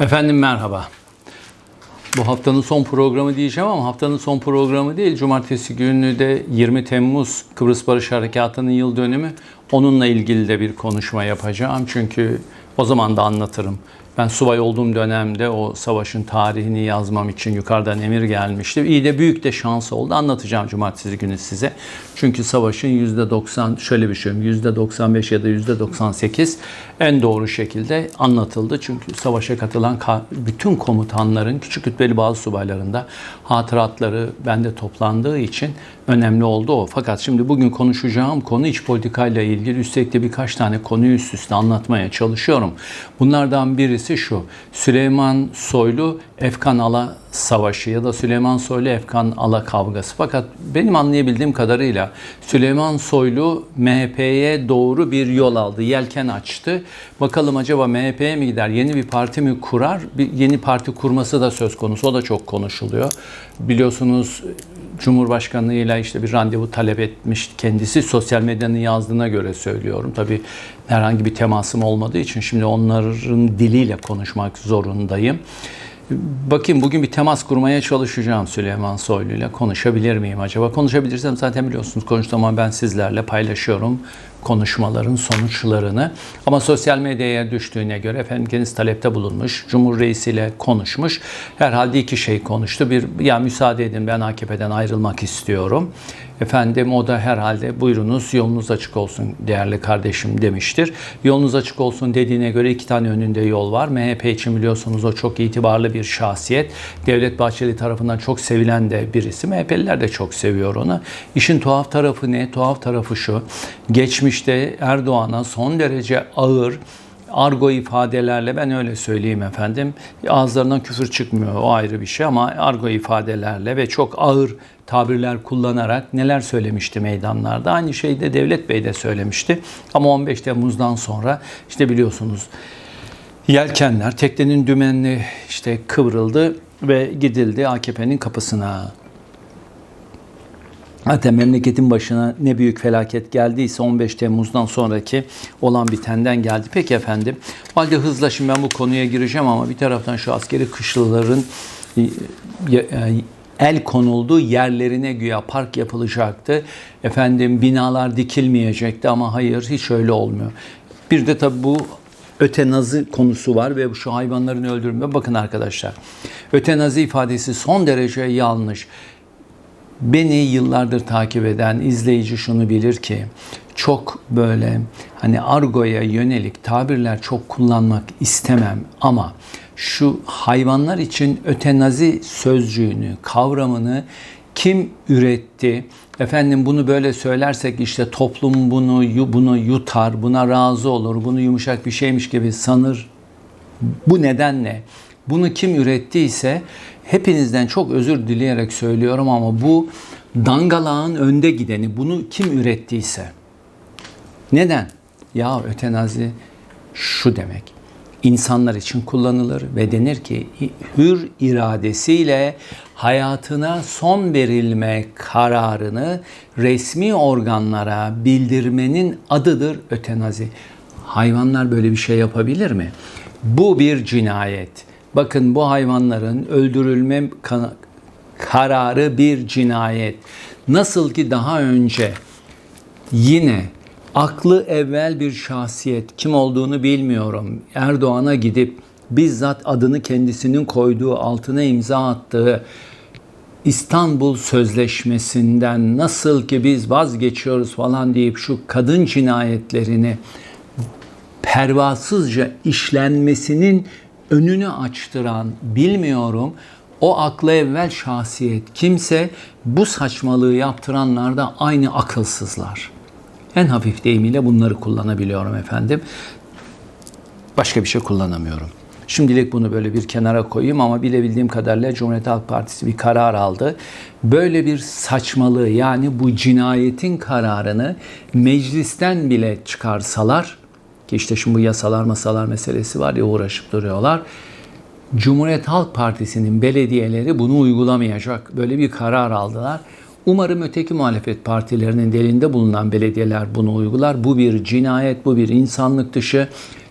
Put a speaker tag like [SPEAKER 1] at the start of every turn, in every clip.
[SPEAKER 1] Efendim merhaba. Bu haftanın son programı diyeceğim ama haftanın son programı değil. Cumartesi günü de 20 Temmuz Kıbrıs Barış Harekatı'nın yıl dönümü. Onunla ilgili de bir konuşma yapacağım. Çünkü o zaman da anlatırım. Ben subay olduğum dönemde o savaşın tarihini yazmam için yukarıdan emir gelmişti. İyi de büyük de şans oldu. Anlatacağım cumartesi günü size. Çünkü savaşın %90 şöyle bir şey %95 ya da %98 en doğru şekilde anlatıldı. Çünkü savaşa katılan ka- bütün komutanların küçük rütbeli bazı subaylarında hatıratları bende toplandığı için önemli oldu o. Fakat şimdi bugün konuşacağım konu iç politikayla ilgili. Üstelik de birkaç tane konuyu üst üste anlatmaya çalışıyorum. Bunlardan birisi şu. Süleyman Soylu Efkan Ala Savaşı ya da Süleyman Soylu Efkan Ala kavgası. Fakat benim anlayabildiğim kadarıyla Süleyman Soylu MHP'ye doğru bir yol aldı. Yelken açtı. Bakalım acaba MHP'ye mi gider? Yeni bir parti mi kurar? Bir yeni parti kurması da söz konusu. O da çok konuşuluyor. Biliyorsunuz Cumhurbaşkanlığıyla işte bir randevu talep etmiş kendisi sosyal medyanın yazdığına göre söylüyorum. Tabii herhangi bir temasım olmadığı için şimdi onların diliyle konuşmak zorundayım. Bakayım bugün bir temas kurmaya çalışacağım Süleyman Soylu ile. Konuşabilir miyim acaba? Konuşabilirsem zaten biliyorsunuz konuştuğum zaman ben sizlerle paylaşıyorum konuşmaların sonuçlarını. Ama sosyal medyaya düştüğüne göre efendim kendisi talepte bulunmuş. Cumhur Reisi ile konuşmuş. Herhalde iki şey konuştu. Bir ya müsaade edin ben AKP'den ayrılmak istiyorum. Efendim o da herhalde buyurunuz yolunuz açık olsun değerli kardeşim demiştir. Yolunuz açık olsun dediğine göre iki tane önünde yol var. MHP için biliyorsunuz o çok itibarlı bir şahsiyet. Devlet Bahçeli tarafından çok sevilen de birisi. MHP'liler de çok seviyor onu. İşin tuhaf tarafı ne? Tuhaf tarafı şu. Geçmişte Erdoğan'a son derece ağır argo ifadelerle ben öyle söyleyeyim efendim. Ağızlarından küfür çıkmıyor o ayrı bir şey ama argo ifadelerle ve çok ağır tabirler kullanarak neler söylemişti meydanlarda. Aynı şeyi de Devlet Bey de söylemişti. Ama 15 Temmuz'dan sonra işte biliyorsunuz yelkenler teknenin dümenli işte kıvrıldı ve gidildi AKP'nin kapısına. Zaten memleketin başına ne büyük felaket geldiyse 15 Temmuz'dan sonraki olan bitenden geldi. Peki efendim. O halde hızla şimdi ben bu konuya gireceğim ama bir taraftan şu askeri kışlaların e, e, el konulduğu yerlerine güya park yapılacaktı. Efendim binalar dikilmeyecekti ama hayır hiç öyle olmuyor. Bir de tabii bu ötenazi konusu var ve şu hayvanların öldürülme. Bakın arkadaşlar ötenazi ifadesi son derece yanlış. Beni yıllardır takip eden izleyici şunu bilir ki çok böyle hani argoya yönelik tabirler çok kullanmak istemem ama şu hayvanlar için ötenazi sözcüğünü, kavramını kim üretti? Efendim bunu böyle söylersek işte toplum bunu bunu yutar, buna razı olur, bunu yumuşak bir şeymiş gibi sanır. Bu nedenle bunu kim ürettiyse hepinizden çok özür dileyerek söylüyorum ama bu dangalağın önde gideni bunu kim ürettiyse. Neden? Ya ötenazi şu demek. İnsanlar için kullanılır ve denir ki hür iradesiyle hayatına son verilme kararını resmi organlara bildirmenin adıdır ötenazi. Hayvanlar böyle bir şey yapabilir mi? Bu bir cinayet. Bakın bu hayvanların öldürülme kararı bir cinayet. Nasıl ki daha önce yine aklı evvel bir şahsiyet kim olduğunu bilmiyorum. Erdoğan'a gidip bizzat adını kendisinin koyduğu altına imza attığı İstanbul Sözleşmesi'nden nasıl ki biz vazgeçiyoruz falan deyip şu kadın cinayetlerini pervasızca işlenmesinin önünü açtıran bilmiyorum o aklı evvel şahsiyet kimse bu saçmalığı yaptıranlar da aynı akılsızlar. En hafif deyimiyle bunları kullanabiliyorum efendim. Başka bir şey kullanamıyorum. Şimdilik bunu böyle bir kenara koyayım ama bilebildiğim kadarıyla Cumhuriyet Halk Partisi bir karar aldı. Böyle bir saçmalığı yani bu cinayetin kararını meclisten bile çıkarsalar ki işte şimdi bu yasalar masalar meselesi var ya uğraşıp duruyorlar. Cumhuriyet Halk Partisi'nin belediyeleri bunu uygulamayacak. Böyle bir karar aldılar. Umarım öteki muhalefet partilerinin delinde bulunan belediyeler bunu uygular. Bu bir cinayet, bu bir insanlık dışı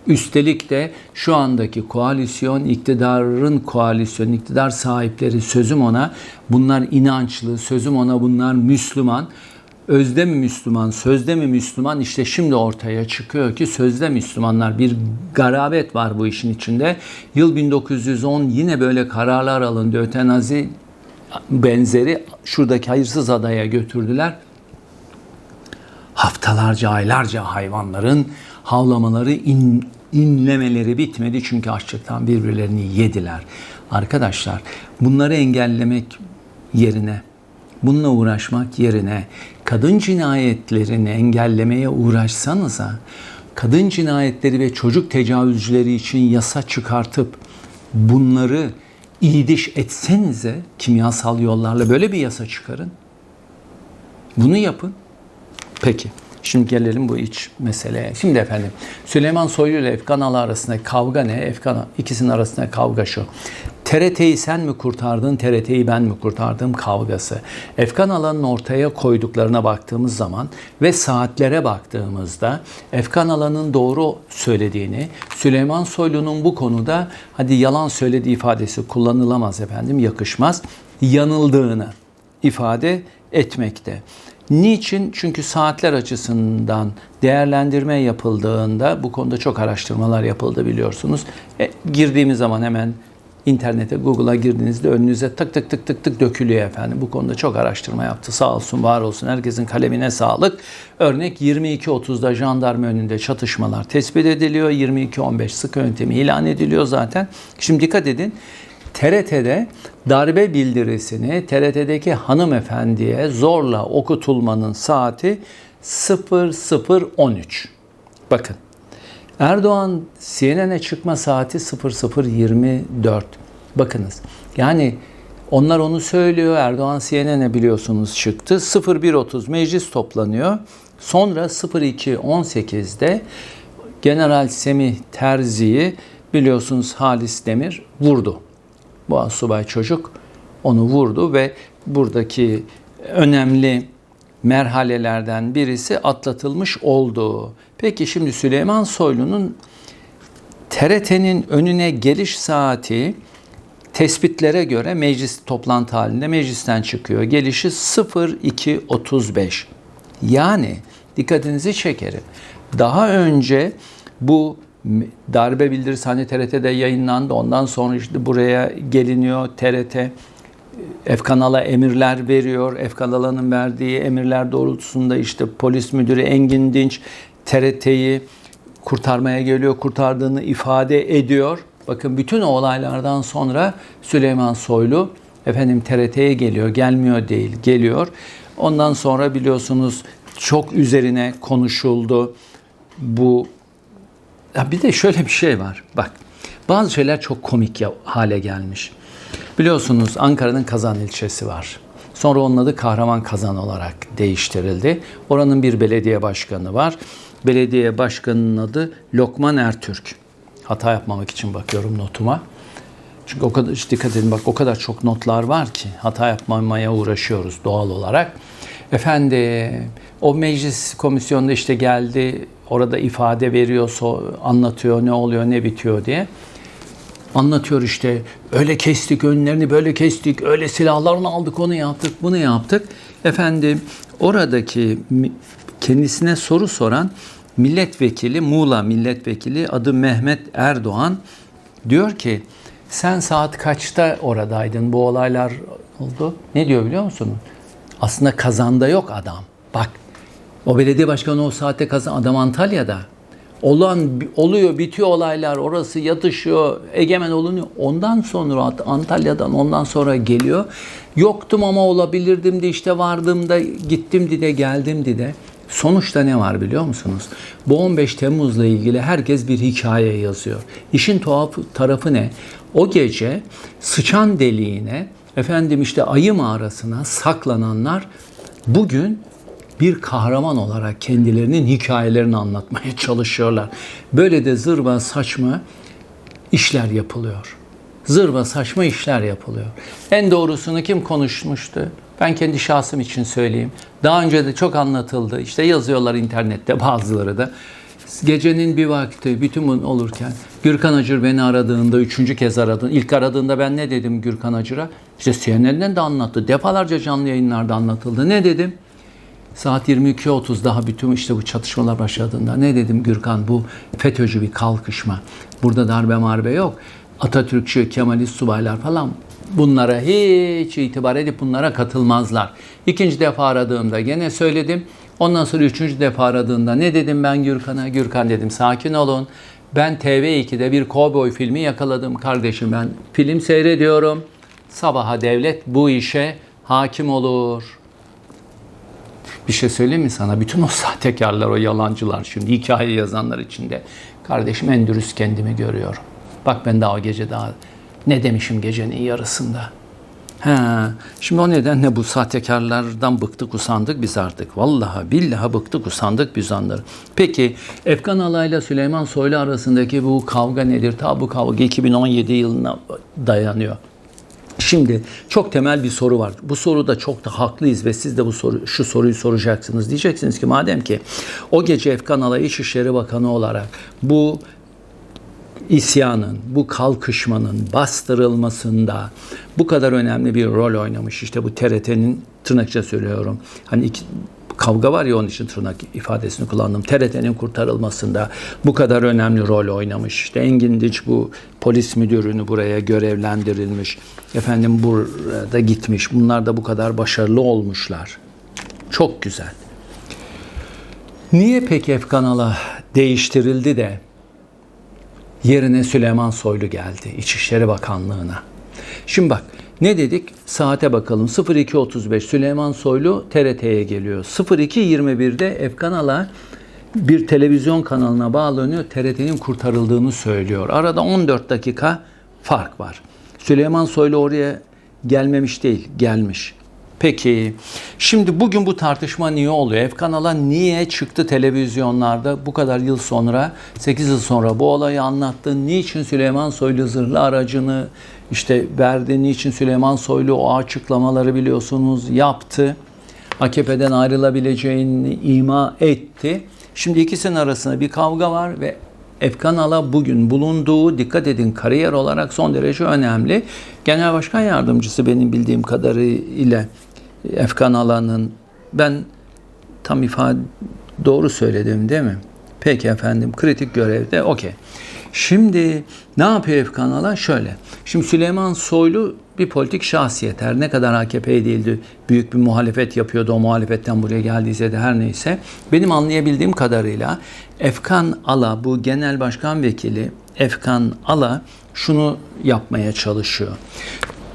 [SPEAKER 1] Üstelik de şu andaki koalisyon, iktidarın koalisyon, iktidar sahipleri sözüm ona bunlar inançlı, sözüm ona bunlar Müslüman. Özde mi Müslüman, sözde mi Müslüman? İşte şimdi ortaya çıkıyor ki sözde Müslümanlar bir garabet var bu işin içinde. Yıl 1910 yine böyle kararlar alındı. Ötenazi benzeri şuradaki hayırsız adaya götürdüler. Haftalarca, aylarca hayvanların havlamaları, in, inlemeleri bitmedi çünkü açlıktan birbirlerini yediler. Arkadaşlar bunları engellemek yerine, bununla uğraşmak yerine kadın cinayetlerini engellemeye uğraşsanıza, kadın cinayetleri ve çocuk tecavüzcüleri için yasa çıkartıp bunları iyiliş etsenize kimyasal yollarla böyle bir yasa çıkarın. Bunu yapın. Peki. Şimdi gelelim bu iç meseleye. Şimdi efendim Süleyman Soylu ile Efkan Ala arasında kavga ne? Efkan ikisinin arasında kavga şu. TRT'yi sen mi kurtardın, TRT'yi ben mi kurtardım kavgası. Efkan Ala'nın ortaya koyduklarına baktığımız zaman ve saatlere baktığımızda Efkan Ala'nın doğru söylediğini, Süleyman Soylu'nun bu konuda hadi yalan söylediği ifadesi kullanılamaz efendim, yakışmaz, yanıldığını ifade etmekte. Niçin? Çünkü saatler açısından değerlendirme yapıldığında bu konuda çok araştırmalar yapıldı biliyorsunuz. E, girdiğimiz zaman hemen internete, Google'a girdiğinizde önünüze tık tık tık tık tık dökülüyor efendim. Bu konuda çok araştırma yaptı. Sağ olsun, var olsun. Herkesin kalemine sağlık. Örnek 22.30'da jandarma önünde çatışmalar tespit ediliyor. 22.15 sıkı yöntemi ilan ediliyor zaten. Şimdi dikkat edin. TRT'de darbe bildirisini TRT'deki hanımefendiye zorla okutulmanın saati 0013. Bakın. Erdoğan CNN'e çıkma saati 0024. Bakınız. Yani onlar onu söylüyor. Erdoğan CNN'e biliyorsunuz çıktı. 01.30 meclis toplanıyor. Sonra 02.18'de General Semih Terzi'yi biliyorsunuz Halis Demir vurdu. Bu subay çocuk onu vurdu ve buradaki önemli merhalelerden birisi atlatılmış oldu. Peki şimdi Süleyman Soylu'nun TRT'nin önüne geliş saati tespitlere göre meclis toplantı halinde meclisten çıkıyor. Gelişi 02.35. Yani dikkatinizi çekerim. Daha önce bu darbe bildirisi hani TRT'de yayınlandı. Ondan sonra işte buraya geliniyor TRT. Efkanal'a emirler veriyor. Efkanal'ın verdiği emirler doğrultusunda işte polis müdürü Engin Dinç TRT'yi kurtarmaya geliyor. Kurtardığını ifade ediyor. Bakın bütün o olaylardan sonra Süleyman Soylu efendim TRT'ye geliyor. Gelmiyor değil, geliyor. Ondan sonra biliyorsunuz çok üzerine konuşuldu. Bu ya bir de şöyle bir şey var. Bak bazı şeyler çok komik ya, hale gelmiş. Biliyorsunuz Ankara'nın Kazan ilçesi var. Sonra onun adı Kahraman Kazan olarak değiştirildi. Oranın bir belediye başkanı var. Belediye başkanının adı Lokman Ertürk. Hata yapmamak için bakıyorum notuma. Çünkü o kadar dikkat edin bak o kadar çok notlar var ki hata yapmamaya uğraşıyoruz doğal olarak. Efendi o meclis komisyonunda işte geldi orada ifade veriyor, anlatıyor ne oluyor ne bitiyor diye. Anlatıyor işte öyle kestik önlerini böyle kestik öyle silahlarını aldık onu yaptık bunu yaptık. Efendim oradaki kendisine soru soran milletvekili Muğla milletvekili adı Mehmet Erdoğan diyor ki sen saat kaçta oradaydın bu olaylar oldu? Ne diyor biliyor musun? Aslında kazanda yok adam. Bak o belediye başkanı o saatte kazan adam Antalya'da. Olan oluyor, bitiyor olaylar. Orası yatışıyor, egemen olunuyor. Ondan sonra Antalya'dan ondan sonra geliyor. Yoktum ama olabilirdim de işte vardım da gittim de geldim de. Sonuçta ne var biliyor musunuz? Bu 15 Temmuz'la ilgili herkes bir hikaye yazıyor. İşin tuhaf tarafı ne? O gece sıçan deliğine, efendim işte ayı mağarasına saklananlar bugün bir kahraman olarak kendilerinin hikayelerini anlatmaya çalışıyorlar. Böyle de zırva saçma işler yapılıyor. Zırva saçma işler yapılıyor. En doğrusunu kim konuşmuştu? Ben kendi şahsım için söyleyeyim. Daha önce de çok anlatıldı. İşte yazıyorlar internette bazıları da. Gecenin bir vakti bütün bunun olurken Gürkan Acır beni aradığında, üçüncü kez aradığında, ilk aradığında ben ne dedim Gürkan Acır'a? İşte CNN'den de anlattı. Defalarca canlı yayınlarda anlatıldı. Ne dedim? Saat 22.30 daha bütün işte bu çatışmalar başladığında ne dedim Gürkan bu FETÖ'cü bir kalkışma. Burada darbe marbe yok. Atatürkçü, Kemalist subaylar falan bunlara hiç itibar edip bunlara katılmazlar. İkinci defa aradığımda gene söyledim. Ondan sonra üçüncü defa aradığında ne dedim ben Gürkan'a? Gürkan dedim sakin olun. Ben TV2'de bir kovboy filmi yakaladım kardeşim ben. Film seyrediyorum. Sabaha devlet bu işe hakim olur. Bir şey söyleyeyim mi sana? Bütün o sahtekarlar, o yalancılar şimdi hikaye yazanlar içinde. Kardeşim en dürüst kendimi görüyorum. Bak ben daha o gece daha ne demişim gecenin yarısında. He, şimdi o nedenle bu sahtekarlardan bıktık usandık biz artık. Vallahi billahi bıktık usandık biz onları. Peki Efkan Alay'la Süleyman Soylu arasındaki bu kavga nedir? Ta bu kavga 2017 yılına dayanıyor. Şimdi çok temel bir soru var. Bu soruda çok da haklıyız ve siz de bu soru şu soruyu soracaksınız. Diyeceksiniz ki madem ki o gece Efkan Alay İçişleri Bakanı olarak bu isyanın, bu kalkışmanın bastırılmasında bu kadar önemli bir rol oynamış. İşte bu TRT'nin tırnakça söylüyorum. Hani iki, kavga var ya onun için tırnak ifadesini kullandım. TRT'nin kurtarılmasında bu kadar önemli rol oynamış. İşte Engin Diç bu polis müdürünü buraya görevlendirilmiş. Efendim burada gitmiş. Bunlar da bu kadar başarılı olmuşlar. Çok güzel. Niye peki Efkan Ala değiştirildi de yerine Süleyman Soylu geldi İçişleri Bakanlığı'na? Şimdi bak ne dedik? Saate bakalım. 02.35 Süleyman Soylu TRT'ye geliyor. 02.21'de Efkan Ala bir televizyon kanalına bağlanıyor. TRT'nin kurtarıldığını söylüyor. Arada 14 dakika fark var. Süleyman Soylu oraya gelmemiş değil, gelmiş. Peki, şimdi bugün bu tartışma niye oluyor? Efkan Ala niye çıktı televizyonlarda bu kadar yıl sonra, 8 yıl sonra bu olayı anlattı? Niçin Süleyman Soylu zırhlı aracını işte verdi? Niçin Süleyman Soylu o açıklamaları biliyorsunuz yaptı? AKP'den ayrılabileceğini ima etti. Şimdi ikisinin arasında bir kavga var ve Efkan Ala bugün bulunduğu, dikkat edin kariyer olarak son derece önemli. Genel Başkan Yardımcısı benim bildiğim kadarıyla Efkan Ala'nın ben tam ifade doğru söyledim değil mi? Peki efendim kritik görevde okey. Şimdi ne yapıyor Efkan Ala? Şöyle. Şimdi Süleyman Soylu bir politik şahsiyet. Her ne kadar AKP değildi, büyük bir muhalefet yapıyordu. O muhalefetten buraya geldiyse de her neyse. Benim anlayabildiğim kadarıyla Efkan Ala, bu genel başkan vekili Efkan Ala şunu yapmaya çalışıyor.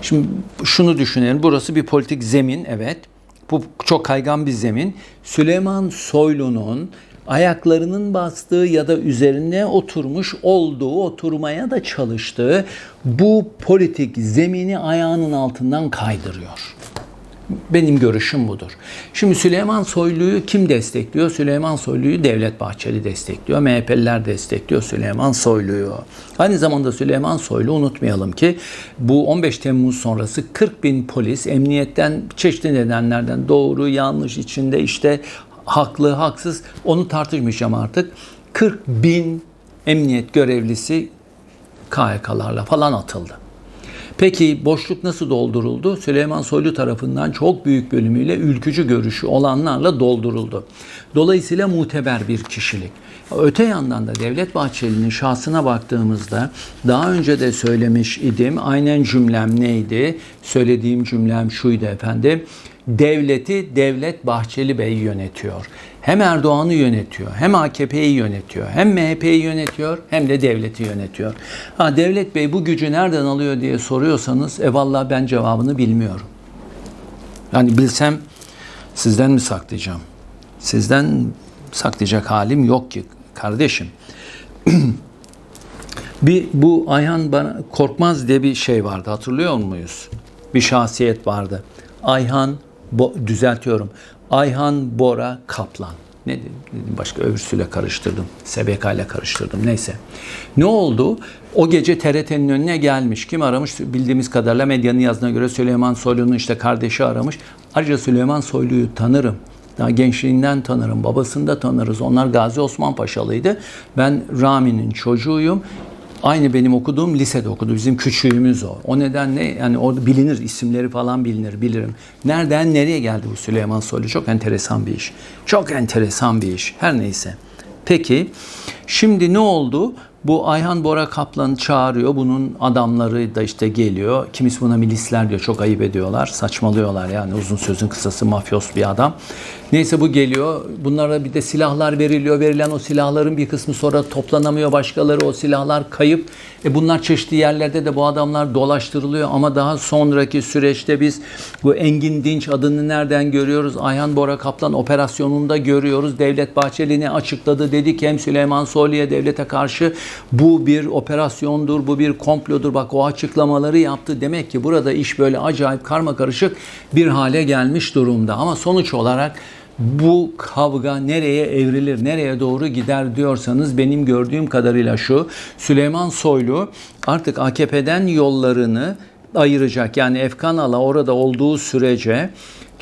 [SPEAKER 1] Şimdi şunu düşünelim. Burası bir politik zemin, evet. Bu çok kaygan bir zemin. Süleyman Soylu'nun ayaklarının bastığı ya da üzerine oturmuş olduğu, oturmaya da çalıştığı bu politik zemini ayağının altından kaydırıyor. Benim görüşüm budur. Şimdi Süleyman Soylu'yu kim destekliyor? Süleyman Soylu'yu Devlet Bahçeli destekliyor. MHP'liler destekliyor Süleyman Soylu'yu. Aynı zamanda Süleyman Soylu unutmayalım ki bu 15 Temmuz sonrası 40 bin polis emniyetten çeşitli nedenlerden doğru yanlış içinde işte haklı haksız onu tartışmayacağım artık. 40 bin emniyet görevlisi KHK'larla falan atıldı. Peki boşluk nasıl dolduruldu? Süleyman Soylu tarafından çok büyük bölümüyle ülkücü görüşü olanlarla dolduruldu. Dolayısıyla muteber bir kişilik. Öte yandan da Devlet Bahçeli'nin şahsına baktığımızda daha önce de söylemiş idim. Aynen cümlem neydi? Söylediğim cümlem şuydu efendim. Devleti Devlet Bahçeli Bey yönetiyor. Hem Erdoğan'ı yönetiyor, hem AKP'yi yönetiyor, hem MHP'yi yönetiyor, hem de devleti yönetiyor. Ha Devlet Bey bu gücü nereden alıyor diye soruyorsanız, e vallahi ben cevabını bilmiyorum. Yani bilsem sizden mi saklayacağım? Sizden saklayacak halim yok ki kardeşim. bir bu Ayhan bana Korkmaz diye bir şey vardı hatırlıyor muyuz? Bir şahsiyet vardı. Ayhan Bo, düzeltiyorum. Ayhan Bora Kaplan. Ne dedim? Başka öbürsüyle karıştırdım. SBK ile karıştırdım. Neyse. Ne oldu? O gece TRT'nin önüne gelmiş. Kim aramış? Bildiğimiz kadarıyla medyanın yazdığına göre Süleyman Soylu'nun işte kardeşi aramış. Ayrıca Süleyman Soylu'yu tanırım. Daha gençliğinden tanırım, babasını da tanırız. Onlar Gazi Osman Paşalıydı. Ben Rami'nin çocuğuyum. Aynı benim okuduğum lisede okudu. Bizim küçüğümüz o. O nedenle yani orada bilinir, isimleri falan bilinir, bilirim. Nereden nereye geldi bu Süleyman Soylu? Çok enteresan bir iş. Çok enteresan bir iş. Her neyse. Peki, şimdi ne oldu? Bu Ayhan Bora Kaplan'ı çağırıyor. Bunun adamları da işte geliyor. Kimisi buna milisler diyor. Çok ayıp ediyorlar. Saçmalıyorlar yani uzun sözün kısası mafyos bir adam. Neyse bu geliyor. Bunlara bir de silahlar veriliyor. Verilen o silahların bir kısmı sonra toplanamıyor. Başkaları o silahlar kayıp. E bunlar çeşitli yerlerde de bu adamlar dolaştırılıyor. Ama daha sonraki süreçte biz bu Engin Dinç adını nereden görüyoruz? Ayhan Bora Kaplan operasyonunda görüyoruz. Devlet Bahçeli'ni açıkladı. Dedi ki hem Süleyman Soylu'ya devlete karşı bu bir operasyondur, bu bir komplodur. Bak o açıklamaları yaptı. Demek ki burada iş böyle acayip karma karışık bir hale gelmiş durumda. Ama sonuç olarak bu kavga nereye evrilir, nereye doğru gider diyorsanız benim gördüğüm kadarıyla şu. Süleyman Soylu artık AKP'den yollarını ayıracak. Yani Efkan Ala orada olduğu sürece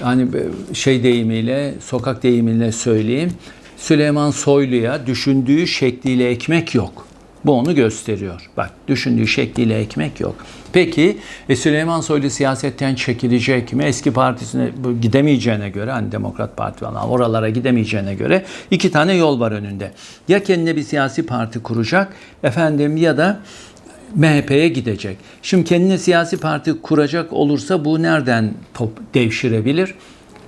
[SPEAKER 1] yani şey deyimiyle, sokak deyimiyle söyleyeyim. Süleyman Soylu'ya düşündüğü şekliyle ekmek yok. Bu onu gösteriyor. Bak düşündüğü şekliyle ekmek yok. Peki e, Süleyman Soylu siyasetten çekilecek mi? Eski partisine gidemeyeceğine göre hani Demokrat Parti falan oralara gidemeyeceğine göre iki tane yol var önünde. Ya kendine bir siyasi parti kuracak efendim ya da MHP'ye gidecek. Şimdi kendine siyasi parti kuracak olursa bu nereden devşirebilir?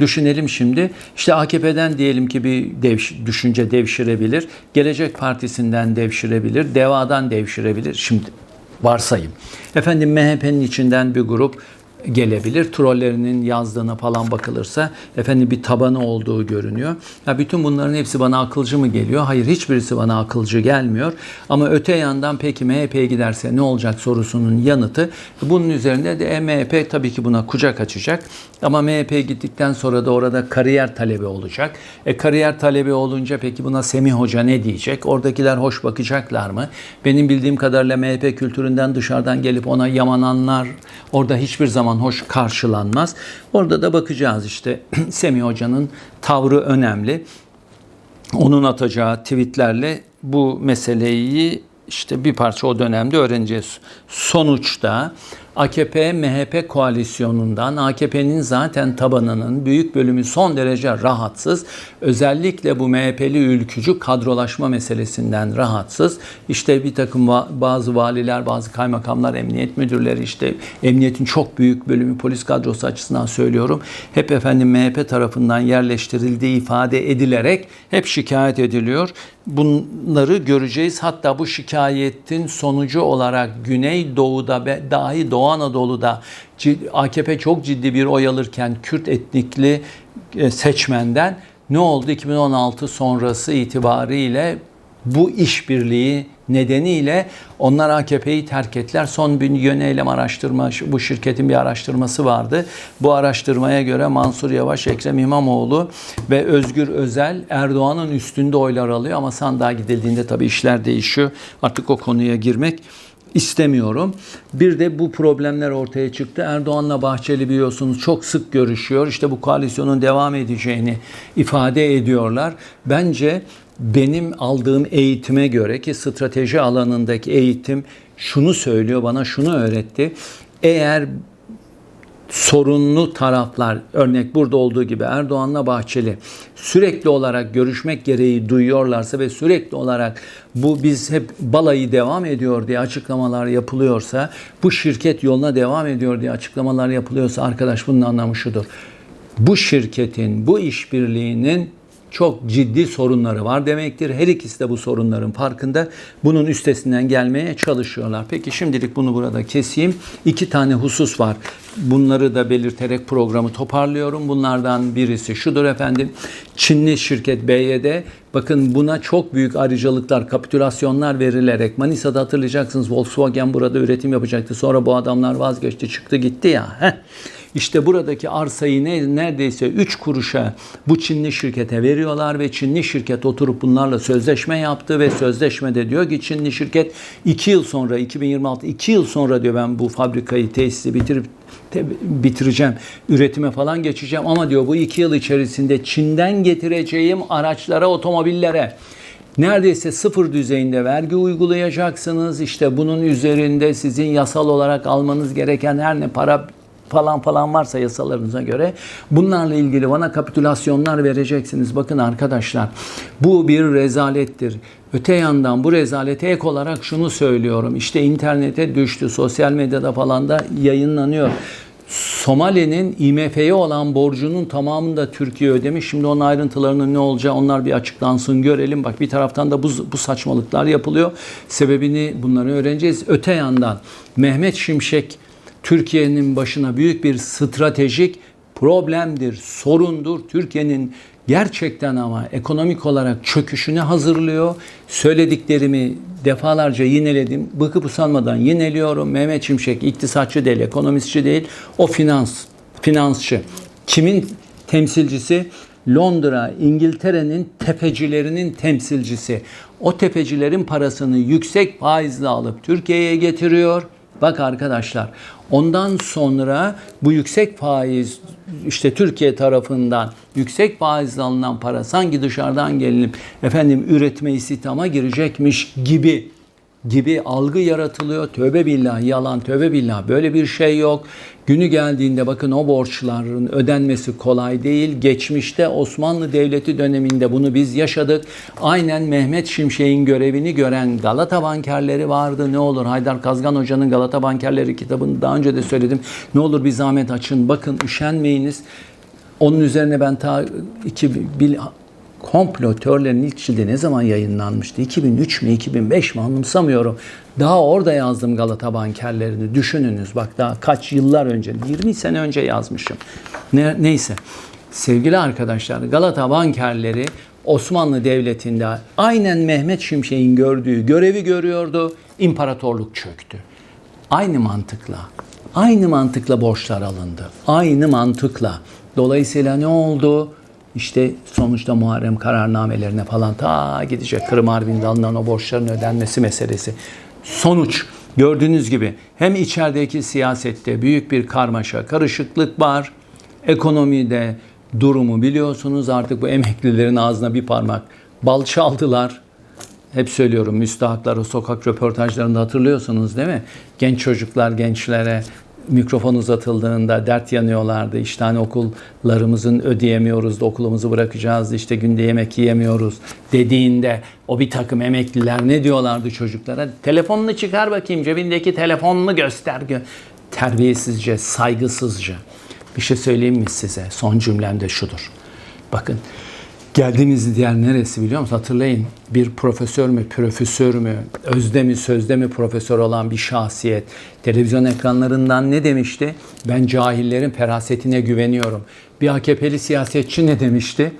[SPEAKER 1] Düşünelim şimdi. İşte AKP'den diyelim ki bir devş, düşünce devşirebilir. Gelecek Partisi'nden devşirebilir. DEVA'dan devşirebilir. Şimdi varsayım. Efendim MHP'nin içinden bir grup gelebilir. Trollerinin yazdığına falan bakılırsa efendim bir tabanı olduğu görünüyor. Ya bütün bunların hepsi bana akılcı mı geliyor? Hayır hiçbirisi bana akılcı gelmiyor. Ama öte yandan peki MHP'ye giderse ne olacak sorusunun yanıtı bunun üzerinde de MHP tabii ki buna kucak açacak. Ama MHP'ye gittikten sonra da orada kariyer talebi olacak. E kariyer talebi olunca peki buna Semih Hoca ne diyecek? Oradakiler hoş bakacaklar mı? Benim bildiğim kadarıyla MHP kültüründen dışarıdan gelip ona yamananlar orada hiçbir zaman hoş karşılanmaz. Orada da bakacağız işte Semih Hoca'nın tavrı önemli. Onun atacağı tweetlerle bu meseleyi işte bir parça o dönemde öğreneceğiz. Sonuçta AKP MHP koalisyonundan AKP'nin zaten tabanının büyük bölümü son derece rahatsız. Özellikle bu MHP'li ülkücü kadrolaşma meselesinden rahatsız. İşte bir takım bazı valiler, bazı kaymakamlar, emniyet müdürleri işte emniyetin çok büyük bölümü polis kadrosu açısından söylüyorum. Hep efendim MHP tarafından yerleştirildiği ifade edilerek hep şikayet ediliyor. Bunları göreceğiz. Hatta bu şikayetin sonucu olarak Güneydoğu'da dahi Doğu Anadolu'da AKP çok ciddi bir oy alırken Kürt etnikli e, seçmenden ne oldu 2016 sonrası itibariyle bu işbirliği nedeniyle onlar AKP'yi terk ettiler. Son bir yöneylem araştırma, bu şirketin bir araştırması vardı. Bu araştırmaya göre Mansur Yavaş, Ekrem İmamoğlu ve Özgür Özel Erdoğan'ın üstünde oylar alıyor ama sandığa gidildiğinde tabii işler değişiyor. Artık o konuya girmek istemiyorum. Bir de bu problemler ortaya çıktı. Erdoğan'la Bahçeli biliyorsunuz çok sık görüşüyor. İşte bu koalisyonun devam edeceğini ifade ediyorlar. Bence benim aldığım eğitime göre ki strateji alanındaki eğitim şunu söylüyor, bana şunu öğretti. Eğer sorunlu taraflar örnek burada olduğu gibi Erdoğan'la Bahçeli sürekli olarak görüşmek gereği duyuyorlarsa ve sürekli olarak bu biz hep balayı devam ediyor diye açıklamalar yapılıyorsa bu şirket yoluna devam ediyor diye açıklamalar yapılıyorsa arkadaş bunun anlamı şudur. Bu şirketin bu işbirliğinin çok ciddi sorunları var demektir. Her ikisi de bu sorunların farkında. Bunun üstesinden gelmeye çalışıyorlar. Peki şimdilik bunu burada keseyim. İki tane husus var. Bunları da belirterek programı toparlıyorum. Bunlardan birisi şudur efendim. Çinli şirket BYD bakın buna çok büyük ayrıcalıklar, kapitülasyonlar verilerek Manisa'da hatırlayacaksınız Volkswagen burada üretim yapacaktı. Sonra bu adamlar vazgeçti, çıktı gitti ya. Heh. İşte buradaki arsayı ne, neredeyse 3 kuruşa bu Çinli şirkete veriyorlar ve Çinli şirket oturup bunlarla sözleşme yaptı ve sözleşmede diyor ki Çinli şirket 2 yıl sonra 2026 2 yıl sonra diyor ben bu fabrikayı tesisi bitirip te- bitireceğim. Üretime falan geçeceğim ama diyor bu iki yıl içerisinde Çin'den getireceğim araçlara, otomobillere neredeyse sıfır düzeyinde vergi uygulayacaksınız. İşte bunun üzerinde sizin yasal olarak almanız gereken her ne para falan falan varsa yasalarınıza göre bunlarla ilgili bana kapitülasyonlar vereceksiniz. Bakın arkadaşlar bu bir rezalettir. Öte yandan bu rezalete ek olarak şunu söylüyorum. İşte internete düştü, sosyal medyada falan da yayınlanıyor. Somali'nin IMF'ye olan borcunun tamamını da Türkiye ödemiş. Şimdi onun ayrıntılarının ne olacağı onlar bir açıklansın görelim. Bak bir taraftan da bu, bu saçmalıklar yapılıyor. Sebebini bunları öğreneceğiz. Öte yandan Mehmet Şimşek Türkiye'nin başına büyük bir stratejik problemdir, sorundur. Türkiye'nin gerçekten ama ekonomik olarak çöküşüne hazırlıyor. Söylediklerimi defalarca yineledim. Bıkıp usanmadan yineliyorum. Mehmet Şimşek iktisatçı değil, ekonomistçi değil. O finans, finansçı. Kimin temsilcisi? Londra, İngiltere'nin tepecilerinin temsilcisi. O tepecilerin parasını yüksek faizle alıp Türkiye'ye getiriyor. Bak arkadaşlar ondan sonra bu yüksek faiz işte Türkiye tarafından yüksek faizle alınan para sanki dışarıdan gelinip efendim üretme istihdama girecekmiş gibi gibi algı yaratılıyor. Tövbe billah yalan, tövbe billah böyle bir şey yok. Günü geldiğinde bakın o borçların ödenmesi kolay değil. Geçmişte Osmanlı Devleti döneminde bunu biz yaşadık. Aynen Mehmet Şimşek'in görevini gören Galata bankerleri vardı. Ne olur Haydar Kazgan Hoca'nın Galata Bankerleri kitabını daha önce de söyledim. Ne olur bir zahmet açın. Bakın üşenmeyiniz. Onun üzerine ben ta 2000 komplo teorilerinin ilk cildi ne zaman yayınlanmıştı? 2003 mü 2005 mi anımsamıyorum. Daha orada yazdım Galata bankerlerini. Düşününüz bak daha kaç yıllar önce 20 sene önce yazmışım. Ne, neyse sevgili arkadaşlar Galata bankerleri Osmanlı Devleti'nde aynen Mehmet Şimşek'in gördüğü görevi görüyordu. İmparatorluk çöktü. Aynı mantıkla, aynı mantıkla borçlar alındı. Aynı mantıkla. Dolayısıyla ne oldu? İşte sonuçta Muharrem kararnamelerine falan ta gidecek Kırım Harbi'nde alınan o borçların ödenmesi meselesi. Sonuç gördüğünüz gibi hem içerideki siyasette büyük bir karmaşa, karışıklık var. Ekonomide durumu biliyorsunuz artık bu emeklilerin ağzına bir parmak bal çaldılar. Hep söylüyorum müstahakları sokak röportajlarında hatırlıyorsunuz değil mi? Genç çocuklar gençlere mikrofon uzatıldığında dert yanıyorlardı. İşte hani okullarımızın ödeyemiyoruz da okulumuzu bırakacağız işte günde yemek yiyemiyoruz dediğinde o bir takım emekliler ne diyorlardı çocuklara? Telefonunu çıkar bakayım cebindeki telefonunu göster. gö- Terbiyesizce, saygısızca. Bir şey söyleyeyim mi size? Son cümlem de şudur. Bakın Geldiğimiz yer neresi biliyor musunuz? Hatırlayın bir profesör mü, profesör mü, özde mi, sözde mi profesör olan bir şahsiyet televizyon ekranlarından ne demişti? Ben cahillerin ferasetine güveniyorum. Bir AKP'li siyasetçi ne demişti?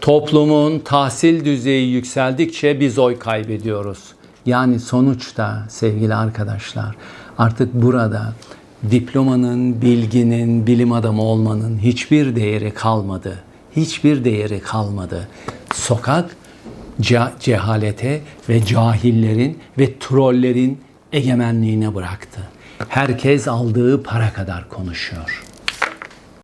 [SPEAKER 1] Toplumun tahsil düzeyi yükseldikçe biz oy kaybediyoruz. Yani sonuçta sevgili arkadaşlar artık burada diplomanın, bilginin, bilim adamı olmanın hiçbir değeri kalmadı. Hiçbir değeri kalmadı. Sokak ce- cehalete ve cahillerin ve trollerin egemenliğine bıraktı. Herkes aldığı para kadar konuşuyor.